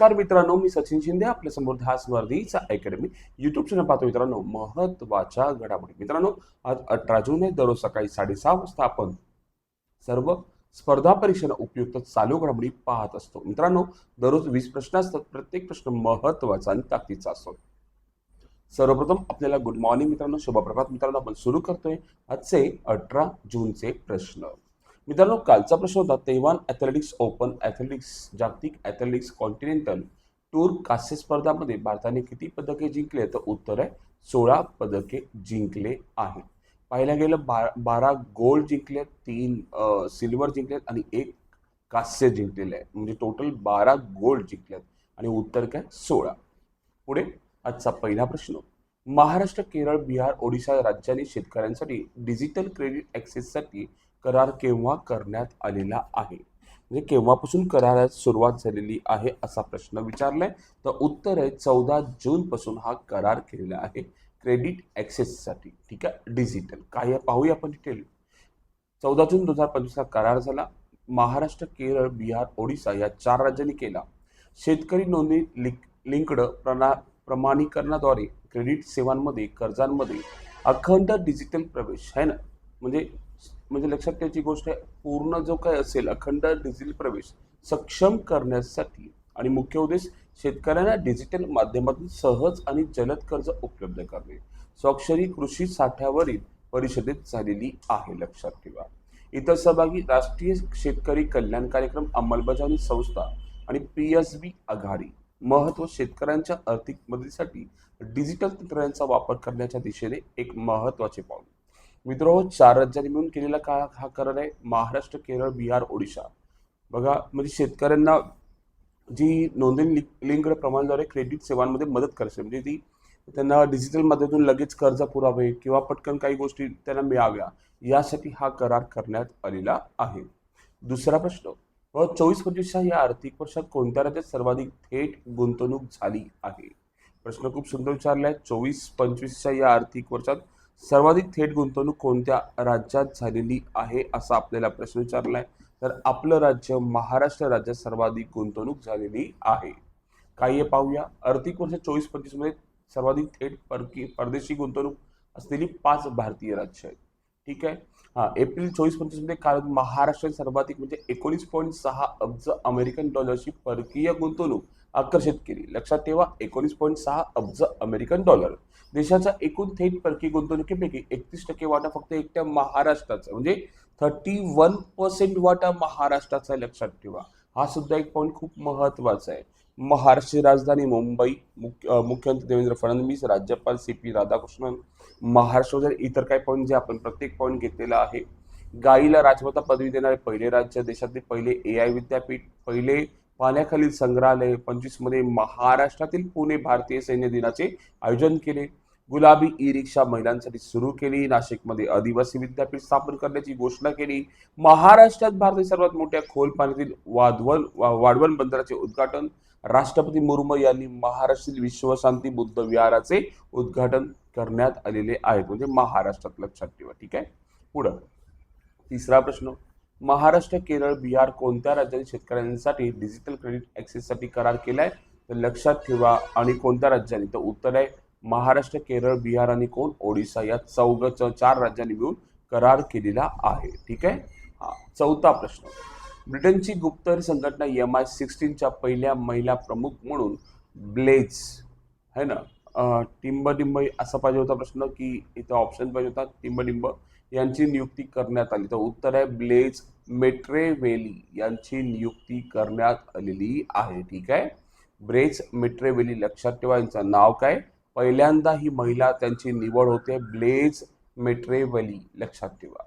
नमस्कार मित्रांनो मी सचिन शिंदे आपल्यासमोर ध्यास वर्धीचा अकॅडमी युट्यूब चॅनल पाहतो मित्रांनो महत्त्वाच्या घडामोडी. मित्रांनो आज अठरा जून आहे दररोज सकाळी साडेसहा वाजता आपण सर्व स्पर्धा परीक्षेला उपयुक्त चालू घडामोडी पाहत असतो. मित्रांनो दररोज वीस प्रश्न असतात प्रत्येक प्रश्न महत्त्वाचा आणि ताकदीचा असतो. सर्वप्रथम आपल्याला गुड मॉर्निंग मित्रांनो शुभप्रभात मित्रांनो आपण सुरू करतोय आजचे अठरा जूनचे प्रश्न. मित्रांनो कालचा प्रश्न होता तैवान ॲथलेटिक्स ओपन ॲथलेटिक्स जागतिक ॲथलेटिक्स कॉन्टिनेंटल टूर कास्य स्पर्धामध्ये भारताने किती पदके जिंकले? तर उत्तर आहे सोळा पदके जिंकले आहेत. पाहायला गेलं बा बारा गोल्ड जिंकले तीन सिल्वर जिंकलेत आणि एक कास्य जिंकलेले आहे. म्हणजे टोटल बारा गोल्ड जिंकलेत आणि उत्तर काय? सोळा. पुढे आजचा पहिला प्रश्न. महाराष्ट्र केरळ बिहार ओडिशा राज्यांनी शेतकऱ्यांसाठी डिजिटल क्रेडिट ॲक्सेससाठी करार केव्हा करण्यात आलेला आहे? म्हणजे केव्हापासून करारात सुरुवात झालेली आहे असा प्रश्न विचारलाय. तर उत्तर आहे चौदा जूनपासून हा करार केलेला आहे. क्रेडिट ॲक्सेससाठी ठीक आहे? डिजिटल. काय पाहूया आपण डिटेल चौदा जून दोन हजार पंचवीसला करार झाला. महाराष्ट्र केरळ बिहार ओडिसा या चार राज्यांनी केला. शेतकरी नोंदणी लिंक लिंक्ड प्रणा प्रमाणीकरणाद्वारे क्रेडिट सेवांमध्ये कर्जांमध्ये अखंड डिजिटल प्रवेश आहे ना? म्हणजे म्हणजे लक्षात ठेवायची गोष्ट आहे पूर्ण जो काय असेल अखंड डिजिटल प्रवेश सक्षम करण्यासाठी आणि मुख्य उद्देश शेतकऱ्यांना डिजिटल माध्यमातून सहज आणि जलद कर्ज उपलब्ध करणे. स्वाक्षरी कृषी साठ्यावरील परिषदेत झालेली आहे लक्षात ठेवा. इतर सहभागी राष्ट्रीय शेतकरी कल्याण कार्यक्रम अंमलबजावणी संस्था आणि पी एस बी आघाडी महत्त्व शेतकऱ्यांच्या आर्थिक मदतीसाठी डिजिटल तंत्रज्ञानाचा वापर करण्याच्या दिशेने एक महत्त्वाचे पाऊल विद्रोह चार राज्यांनी मिळून केलेला का हा करार आहे? महाराष्ट्र केरळ बिहार ओडिशा. बघा म्हणजे शेतकऱ्यांना जी नोंदणी लिंक लिंक प्रमाणाद्वारे क्रेडिट सेवांमध्ये मदत करते. म्हणजे ती त्यांना डिजिटल माध्यमातून लगेच कर्ज पुरावे किंवा पटकन काही गोष्टी त्यांना मिळाव्या यासाठी हा करार करण्यात आलेला आहे. दुसरा प्रश्न व चोवीस पंचवीसच्या या आर्थिक वर्षात कोणत्या राज्यात सर्वाधिक थेट गुंतवणूक झाली आहे? प्रश्न खूप सुंदर विचारला आहे चोवीस पंचवीसच्या या आर्थिक वर्षात सर्वाधिक थेट गुंतवणूक कोणत्या राज्यात झालेली आहे असा आपल्याला प्रश्न विचारला आहे तर आपलं राज्य महाराष्ट्र राज्यात सर्वाधिक गुंतवणूक झालेली आहे. काही पाहूया. आर्थिक वर्ष चोवीस पंचवीसमध्ये सर्वाधिक थेट परकी परदेशी गुंतवणूक असलेली पाच भारतीय राज्य आहेत. ठीक आहे? हा एप्रिल चोवीस पंचवीसमध्ये काल महाराष्ट्रात सर्वाधिक म्हणजे एकोणीस पॉईंट सहा अब्ज अमेरिकन डॉलरची परकीय गुंतवणूक आकर्षित केली. लक्षात ठेवा एकोणीस पॉईंट सहा अब्ज अमेरिकन डॉलर देशाच्या एकूण थेट परकीय गुंतवणुकीपैकी एकतीस टक्के वाटा फक्त एकट्या महाराष्ट्राचा म्हणजे थर्टी वन पर्सेंट वाटा महाराष्ट्राचा आहे, लक्षात ठेवा. हा सुद्धा एक पॉईंट खूप महत्त्वाचा आहे. महाराष्ट्राची राजधानी मुंबई मुख्य मुख्यमंत्री देवेंद्र फडणवीस राज्यपाल सी पी राधाकृष्णन महाराष्ट्र वगैरे इतर काही पॉईंट जे आपण प्रत्येक पॉईंट घेतलेला आहे. गाईला राजमाता पदवी देणारे पहिले राज्य देशातले पहिले ए आय विद्यापीठ पहिले पाण्याखालील संग्रहालय पंचवीसमध्ये महाराष्ट्रातील पुणे भारतीय सैन्य दिनाचे आयोजन केले. गुलाबी ई रिक्षा महिलांसाठी सुरू केली. नाशिकमध्ये आदिवासी विद्यापीठ स्थापन करण्याची घोषणा केली. महाराष्ट्रात भारतातील सर्वात मोठ्या खोल पाण्यातील वाधवण वा- वाढवण बंदराचे उद्घाटन राष्ट्रपती मुर्मू यांनी महाराष्ट्रातील विश्वशांती बुद्ध विहाराचे उद्घाटन करण्यात आलेले आहेत म्हणजे महाराष्ट्रात लक्षात ठेवा. ठीक आहे? पुढं. तिसरा प्रश्न. महाराष्ट्र केरळ बिहार कोणत्या राज्याने शेतकऱ्यांसाठी डिजिटल क्रेडिट ॲक्सेससाठी करार केला आहे तर लक्षात ठेवा आणि कोणत्या राज्याने? तर उत्तर आहे महाराष्ट्र केरळ बिहार आणि कोण? ओडिसा. या चौघ चार राज्यांनी मिळून करार केलेला आहे. ठीक आहे? हा चौथा प्रश्न. ब्रिटनची गुप्तहेर संघटना एम आय सिक्स्टीनच्या पहिल्या महिला प्रमुख म्हणून ब्लेज है ना? अं, टिंबडिंब असा पाहिजे होता प्रश्न की इथं ऑप्शन पाहिजे होता टिंबडिंब. यांची नियुक्ती करण्यात आली. तर उत्तर आहे ब्लेज मेट्रेवेली यांची नियुक्ती करण्यात आलेली आहे. ठीक आहे? ब्रेज मेट्रेवेली लक्षात ठेवा यांचं नाव काय? पहिल्यांदा ही महिला त्यांची निवड होते ब्लेज मेट्रेवेली लक्षात ठेवा.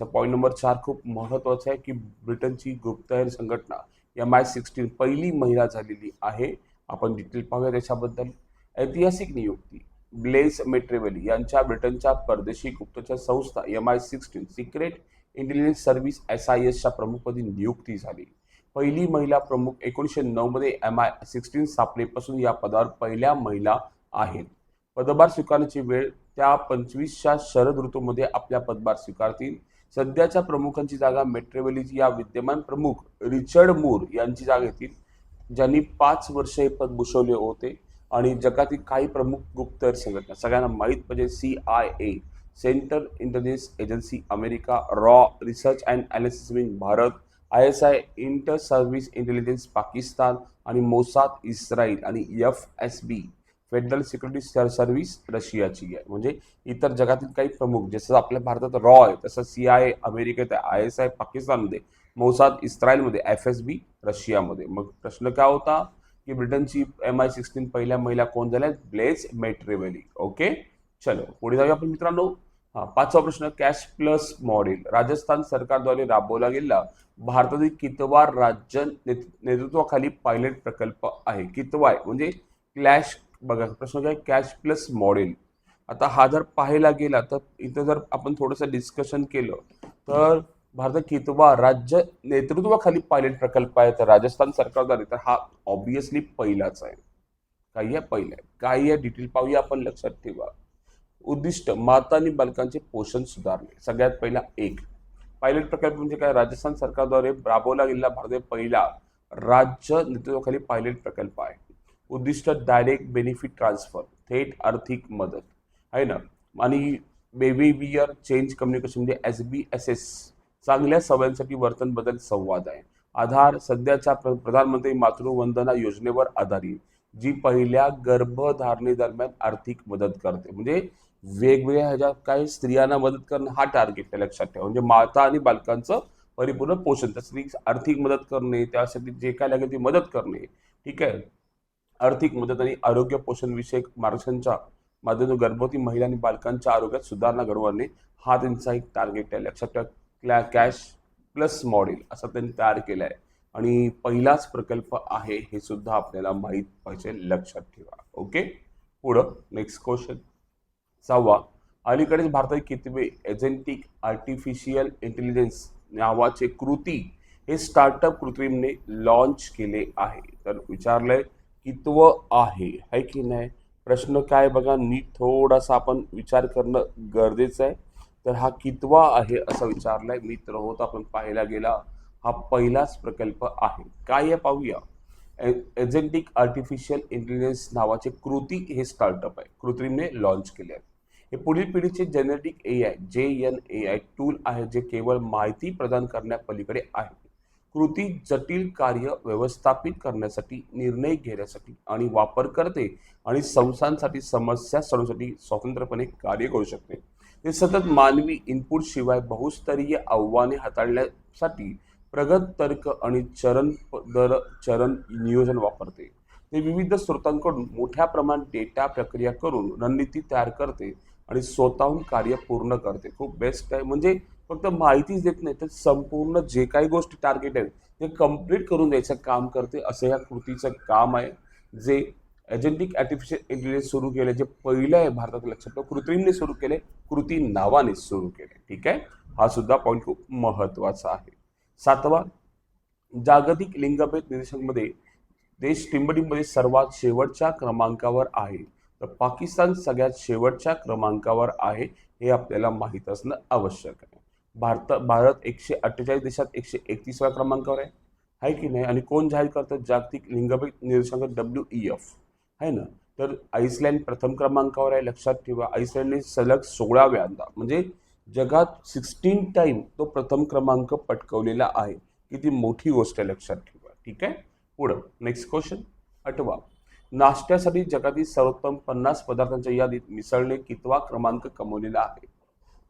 पॉईंट नंबर चार खूप महत्त्वाचा आहे की ब्रिटनची गुप्तहेर संघटना एम आय सिक्स्टीन पहिली महिला झालेली आहे. आपण डिटेल पाहूया त्याच्याबद्दल. ऐतिहासिक नियुक्ती. ब्लेस मेट्रेवेली यांच्या ब्रिटनच्या परदेशी गुप्तचर संस्था M I sixteen secret intelligence service S I एसच्या प्रमुखपदी नियुक्ती झाली. पहिली महिला प्रमुख एकोणीसशे नऊमध्ये एम आय सिक्स्टीन स्थापनेपासून या पदावर पहिल्या महिला आहेत. पदभार स्वीकारण्याची वेळ त्या पंचवीसच्या शरद ऋतूमध्ये आपल्या पदभार स्वीकारतील. सध्याच्या प्रमुखांची जागा मेट्रेवेलीची. या विद्यमान प्रमुख रिचर्ड मूर यांची जागा येतील ज्यांनी पाच वर्ष हे पद भूषवले होते. आणि जगातील काही प्रमुख गुप्तहेर संघटना सगळ्यांना माहीत म्हणजे C I A central intelligence agency America raw research and analysis wing Bharat I S I inter service intelligence Pakistan आणि मोसाद इस्रायल आणि F S B federal security service रशियाची आहे. म्हणजे इतर जगातील काही प्रमुख जसं आपल्या भारतात रॉ आहे तसं सी आय अमेरिकेत आहे आय एस आय पाकिस्तानमध्ये मोसाद इस्रायलमध्ये एफ एस बी रशियामध्ये. मग प्रश्न काय होता? की ब्रिटनची एम आय सिक्स्टीन पहिल्या महिला कोण झाल्या? Blaise Metreweli. ओके? चलो पुढे जाऊया आपण मित्रांनो. हा पाचवा प्रश्न कॅश प्लस मॉडेल. राजस्थान सरकारद्वारे राबवला गेलेला भारतातील कितवा राज्य नेतृत्वाखाली पायलट प्रकल्प आहे? कितवाय म्हणजे क्लॅश बघा प्रश्न काय कॅश प्लस मॉडेल. आता हा जर पाहायला गेला तर इथं जर आपण थोडंसं डिस्कशन केलं तर भारतात कितवा राज्य नेतृत्वाखाली पायलट प्रकल्प आहे तर राजस्थान सरकारद्वारे तर हा ऑब्विसली पहिलाच आहे. काही आहे? पहिला आहे. काही आहे? डिटेल पाहूया आपण लक्षात ठेवा. उद्दिष्ट माता आणि बालकांचे पोषण सुधारणे. सगळ्यात पहिला एक. पायलट प्रकल्प म्हणजे काय? राजस्थान सरकारद्वारे राबवला गेलेला भारतातील पहिला राज्य नेतृत्वाखाली पायलट प्रकल्प आहे. उद्दिष्ट डायरेक्ट बेनिफिट ट्रान्सफर थेट आर्थिक मदत. आहे ना? आणि बेबी बियर चेंज कम्युनिकेशन म्हणजे एस बी एस एस चांगल्या सवयींसाठी वर्तन बदल संवाद आहे. आधार सध्याच्या प्र- प्रधानमंत्री मातृवंदना योजनेवर आधारित जी पहिल्या गर्भधारणेदरम्यान आर्थिक मदत करते. म्हणजे वेगवेगळ्या ह्याच्या काही स्त्रियांना मदत करणं हा टार्गेट त्या लक्षात ठेवा. म्हणजे माता आणि बालकांचं परिपूर्ण पोषण त्यासाठी आर्थिक मदत करणे त्यासाठी जे काय लागेल ती मदत करणे. ठीक आहे? आर्थिक मदत आणि आरोग्य पोषण विषयक मार्गदर्शनच्या माध्यमातून गर्भवती महिला आणि बालकांच्या आरोग्यात सुधारणा घडवणे हा त्यांचा एक टार्गेट आहे. लक्षात ठेवा. क्लॅ कॅश प्लस मॉडेल असं त्यांनी तयार केलं आहे आणि पहिलाच प्रकल्प आहे हे सुद्धा आपल्याला माहीत पाहिजे लक्षात ठेवा. ओके? पुढं नेक्स्ट क्वेश्चन सहावा. अलीकडेच भारतात कितवे एजेंटिक आर्टिफिशियल इंटेलिजन्स नावाचे कृती हे स्टार्टअप कृत्रिमने लॉन्च केले आहे. तर विचारलंय कितवं आहे? है की नाही? प्रश्न काय? बघा नीट थोडासा आपण विचार करणं गरजेचं आहे. तर हा कितवा आहे असं विचारलाय मित्र होत आपण पाहायला गेला हा पहिलाच प्रकल्प आहे. काय आहे पाहूया. एजेंटिक आर्टिफिशियल इंटेलिजन्स नावाचे कृती हे स्टार्टअप आहे. कृत्रिमने लॉन्च केले आहे. हे पुढील पिढीचे genetic A I J N A I tool आहे जे केवळ माहिती प्रदान करण्यापलीकडे आहे. कृती जटिल कार्य व्यवस्थापित करण्यासाठी निर्णय घेण्यासाठी आणि वापरकर्ते आणि संस्थांसाठी समस्या सोडवण्यासाठी स्वतंत्रपणे कार्य करू शकते. ते सतत मानवी इनपुट शिवाय बहुस्तरीय आव्हाने हाताळण्यासाठी प्रगत तर्क आणि चरण दर चरण नियोजन वापरते. ते विविध स्रोतांकडून मोठ्या प्रमाणात डेटा प्रक्रिया करून रणनीती तयार करते आणि स्वतःहून कार्य पूर्ण करते. खूप बेस्ट आहे. म्हणजे फक्त माहितीच देत नाही तर संपूर्ण जे काही गोष्टी टार्गेट आहेत ते कंप्लीट करून द्यायचं काम करते. असं या कृतीचं काम आहे. जे एजेंटिक आर्टिफिशियल इंटेलिजन्स सुरू केले जे पहिलं आहे भारतात लक्षात ठेवा कृत्रिमने सुरू केले कृती नावाने सुरू केले. ठीक आहे? हा सुद्धा पॉईंट खूप महत्त्वाचा आहे. सातवा जागतिक लिंगभेद निर्देशांमध्ये देश टिंबटिंबमध्ये सर्वात शेवटच्या क्रमांकावर आहे. तर पाकिस्तान सगळ्यात शेवटच्या क्रमांकावर आहे हे आपल्याला माहीत असणं आवश्यक आहे. भारत भारत एकशे अठ्ठेचाळीस देशात एकशे एकतीसव्या क्रमांकावर आहे. आहे की नाही? आणि कोण जाहीर करतं? जागतिक लिंगभेद निर्देशांक डब्ल्यू ई एफ आहे ना? तर आईसलँड प्रथम क्रमांकावर आहे लक्षात ठेवा. आईसलँडने सलग सोळाव्यांदा म्हणजे जगात सिक्स्टीन टाईम तो प्रथम क्रमांक पटकवलेला आहे. किती मोठी गोष्ट आहे लक्षात ठेवा. ठीक आहे? पुढं नेक्स्ट क्वेश्चन आठवा. नाश्त्यासाठी जगातील सर्वोत्तम पन्नास पदार्थांच्या यादीत मिसळने कितवा क्रमांक कमवलेला आहे?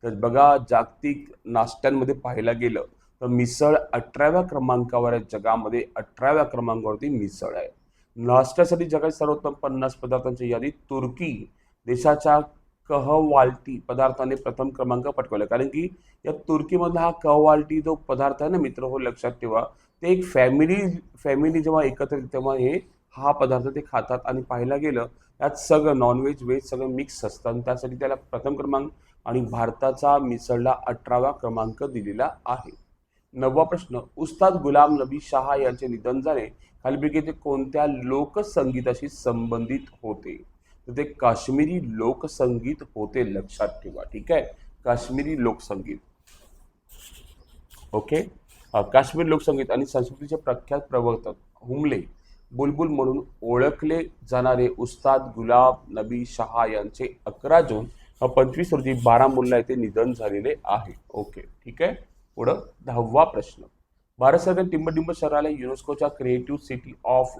तर बघा जागतिक नाश्त्यांमध्ये पाहायला गेलं तर मिसळ अठराव्या क्रमांकावर आहे. जगामध्ये अठराव्या क्रमांकावरती मिसळ आहे. नाश्त्यासाठी जगातील सर्वोत्तम पन्नास पदार्थांच्या यादी तुर्की देशाच्या कहवाल्टी पदार्थाने प्रथम क्रमांक पटकवला. कारण की या तुर्कीमधला हा कहवाल्टी जो पदार्थ आहे ना मित्र हो लक्षात ठेवा. ते एक फॅमिली फॅमिली जेव्हा एकत्र येते तेव्हा हे हा पदार्थ ते खातात. आणि पाहायला गेलं त्यात सगळं नॉनव्हेज व्हेज सगळं मिक्स असतं. आणि त्यासाठी त्याला प्रथम क्रमांक आणि भारताचा मिसळला अठरावा क्रमांक दिलेला आहे. नववा प्रश्न उस्ताद गुलाम नबी शहा यांचे निधन झाले खालीपैकी ते कोणत्या लोकसंगीताशी संबंधित होते? तर ते काश्मीरी लोकसंगीत होते लक्षात ठेवा ठीक आहे? काश्मीरी लोकसंगीत. ओके? काश्मीर लोकसंगीत आणि संस्कृतीचे प्रख्यात प्रवर्तक हुमले बुलबुल म्हणून ओळखले जाणारे उस्ताद गुलाब नबी शहा यांचे अकरा जून पंचवीस रोजी बारामुल्ला येथे निधन झालेले आहे. ओके ठीक आहे? पुढं दहावा प्रश्न. भारत सरकार टिंबटिंब शहराला युनेस्कोच्या क्रिएटिव्ह सिटी ऑफ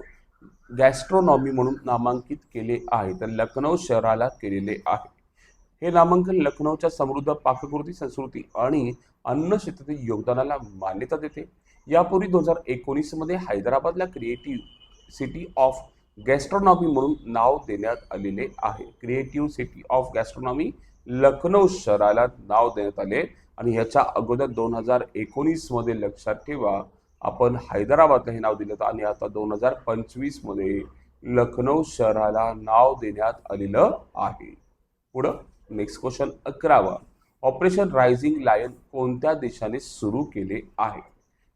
गॅस्ट्रोनॉमी म्हणून नामांकित केले आहे. तर लखनौ शहराला केलेले आहे. हे नामांकन लखनौच्या समृद्ध पाककृती संस्कृती आणि अन्न क्षेत्रातील योगदानाला मान्यता देते. यापूर्वी दोन हजार एकोणीसमध्ये हैदराबादला क्रिएटिव्ह सिटी ऑफ गॅस्ट्रॉनॉमी म्हणून नाव देण्यात आलेले आहे. Creative city of gastronomy Lucknow शहराला नाव देण्यात आले. आणि ह्याच्या अगोदर दोन हजार एकोणीसमध्ये लक्षात ठेवा आपण हैदराबादला हे नाव दिलं होतं आणि आता दोन हजार पंचवीसमध्ये लखनौ शहराला नाव देण्यात आलेलं आहे. पुढं नेक्स्ट क्वेश्चन अकरावा. ऑपरेशन रायझिंग लायन कोणत्या देशाने सुरू केले आहे?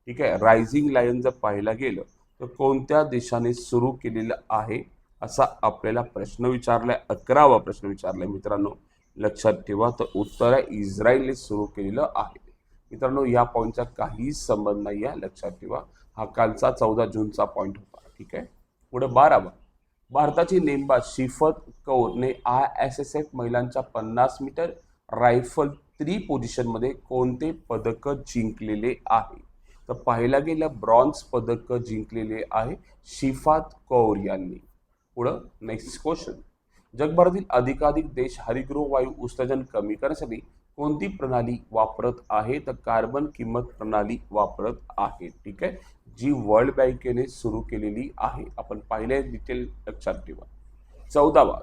ठीक आहे रायझिंग लायन जर पाहायला गेलं तर कोणत्या देशाने सुरू केलेलं आहे? असा आपल्याला प्रश्न विचारलाय अकरावा प्रश्न विचारलाय मित्रांनो. लक्षात ठेवा. तर उत्तर आहे इस्रायलने सुरू केलेलं आहे. मित्रांनो या पॉईंटचा काहीच संबंध नाही आहे. लक्षात ठेवा. हा कालचा चौदा जूनचा पॉईंट होता. ठीक आहे? पुढे बारावा. भारताची नेमबाज शिफत कौरने आय एस एस एफ महिलांच्या पन्नास मीटर रायफल थ्री पोझिशनमध्ये कोणते पदक जिंकलेले आहे? तर पाहायला गेलं ब्रॉन्झ पदक जिंकलेले आहे शिफात कौर यांनी. पुढं नेक्स्ट क्वेश्चन जगभरातील अधिकाधिक देश हरिगृह वायू उत्सर्जन कमी करण्यासाठी कोणती प्रणाली वापरत आहे? तर कार्बन किंमत प्रणाली वापरत आहे. ठीक आहे? जी वर्ल्ड बँकेने सुरू केलेली आहे. आपण पाहिले डिटेल लक्षात ठेवा. चौदावा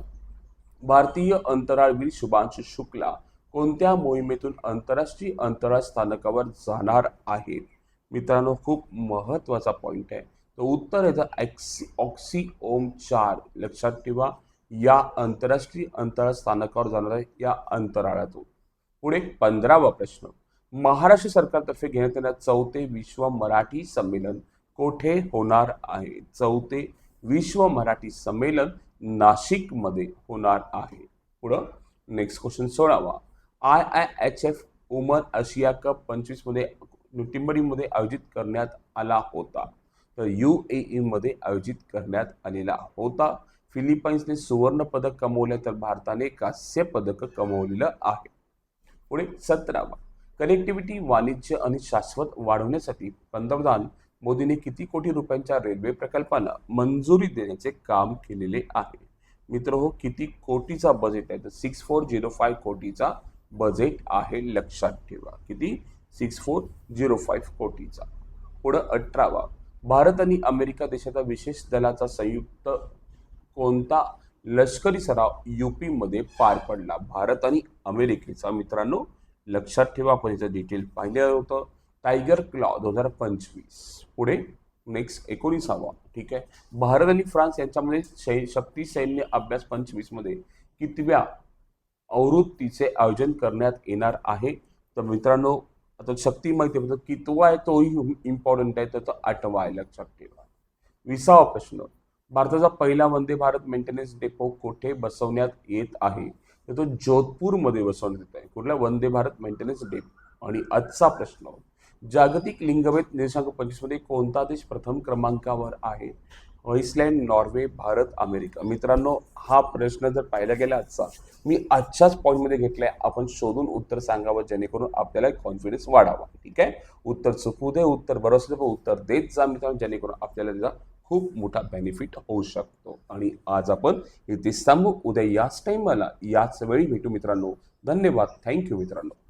भारतीय अंतराळवीर शुभांशु शुक्ला कोणत्या मोहिमेतून आंतरराष्ट्रीय अंतराळ स्थानकावर जाणार आहेत मित्रांनो खूप महत्त्वाचा पॉईंट आहे. तर उत्तर आहे ॲक्सी ऑक्सी ओम चार. लक्षात ठेवा. या आंतरराष्ट्रीय अंतराळ स्थानकावर जाणार आहे या अंतराळातून. पुढे पंधरावा प्रश्न. महाराष्ट्र सरकारतर्फे घेण्यात येणारे चौथे विश्व मराठी संमेलन कोठे होणार आहे? चौथे विश्व मराठी संमेलन नाशिकमध्ये होणार आहे. पुढं नेक्स्ट क्वेश्चन सोळावा. आय आय एच एफ उमर आशिया कप पंचवीसमध्ये टिंबडीमध्ये आयोजित करण्यात आला होता. तर यू ए ईमध्ये आयोजित करण्यात आलेला होता. फिलिपाईन्सने सुवर्ण पदक कमवले तर भारताने कांस्य पदक कमवलेलं आहे. पुढे सतरावा. कनेक्टिव्हिटी वाणिज्य आणि शाश्वत वाढवण्यासाठी पंतप्रधान मोदींनी किती कोटी रुपयांच्या रेल्वे प्रकल्पाला मंजुरी देण्याचे काम केलेले आहे? मित्र हो किती कोटीचा बजेट आहे? तर सिक्स फोर झिरो फाय कोटीचा बजेट आहे लक्षात ठेवा. किती? सिक्स फोर झिरो फाईव्ह कोटीचा. पुढं अठरावा. भारत आणि अमेरिका देशाचा विशेष दलाचा संयुक्त कोणता लष्करी सराव युपीमध्ये पार पडला? भारत आणि अमेरिकेचा मित्रांनो लक्षात ठेवा आपण याचं डिटेल पाहिलं होतं. टायगर क्लॉ दोन हजार पंचवीस. पुढे नेक्स्ट एकोणीसावा. ठीक आहे? भारत आणि फ्रान्स यांच्यामध्ये शै शक्ती सैन्य अभ्यास पंचवीसमध्ये कितव्या आवृत्तीचे आयोजन करण्यात येणार आहे? तर मित्रांनो आता शक्ती माहिती आहे कितवा आहे तोही इम्पॉर्टंट आहे तर आठवा आहे लक्षात ठेवा. विसावा प्रश्न. भारताचा पहिला वंदे भारत मेंटेनन्स डेपो कोठे बसवण्यात येत आहे? तर तो जोधपूरमध्ये बसवण्यात येत आहे. कुठला वंदे भारत मेंटेनन्स डेपो आणि आजचा प्रश्न जागतिक लिंगभेद निर्देशांक पंचवीसमध्ये कोणता देश प्रथम क्रमांकावर आहे? Iceland Norway Bharat America. मित्रांनो हा प्रश्न जर पाहिला गेला आजचा मी आजच्याच पॉईंटमध्ये घेतलाय. आपण शोधून उत्तर सांगावं जेणेकरून आपल्याला कॉन्फिडन्स वाढावा. ठीक आहे? उत्तर चुकू दे उत्तर बरोबर असलं उत्तर देत जा मित्रांनो जेणेकरून आपल्याला त्याचा खूप मोठा बेनिफिट होऊ शकतो. आणि आज आपण इथे सांगू उद्या याच टाईमाला याच वेळी भेटू मित्रांनो. धन्यवाद. थँक्यू मित्रांनो.